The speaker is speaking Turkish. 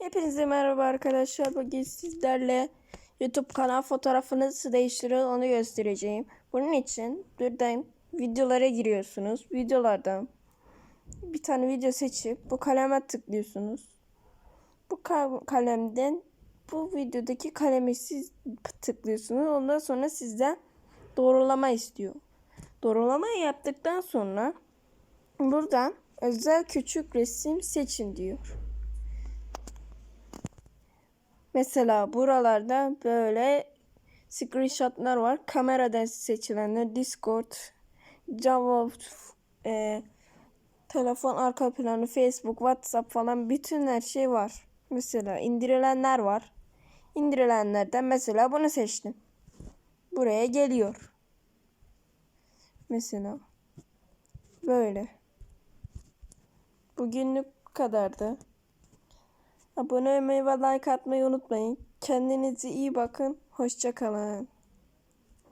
Hepinize merhaba arkadaşlar. Bugün sizlerle YouTube kanal fotoğrafını nasıl değiştiriyor onu göstereceğim. Bunun için buradan videolara giriyorsunuz. Videolardan bir tane video seçip bu kaleme tıklıyorsunuz. Bu ka- kalemden bu videodaki kalemi siz tıklıyorsunuz. Ondan sonra sizden doğrulama istiyor. Doğrulamayı yaptıktan sonra buradan özel küçük resim seçin diyor. Mesela buralarda böyle screenshotlar var. Kameradan seçilenler, Discord, Java, e, telefon arka planı, Facebook, WhatsApp falan bütün her şey var. Mesela indirilenler var. İndirilenlerden mesela bunu seçtim. Buraya geliyor. Mesela böyle. Bugünlük bu kadardı. Abone olmayı ve like atmayı unutmayın. Kendinize iyi bakın. Hoşça kalın.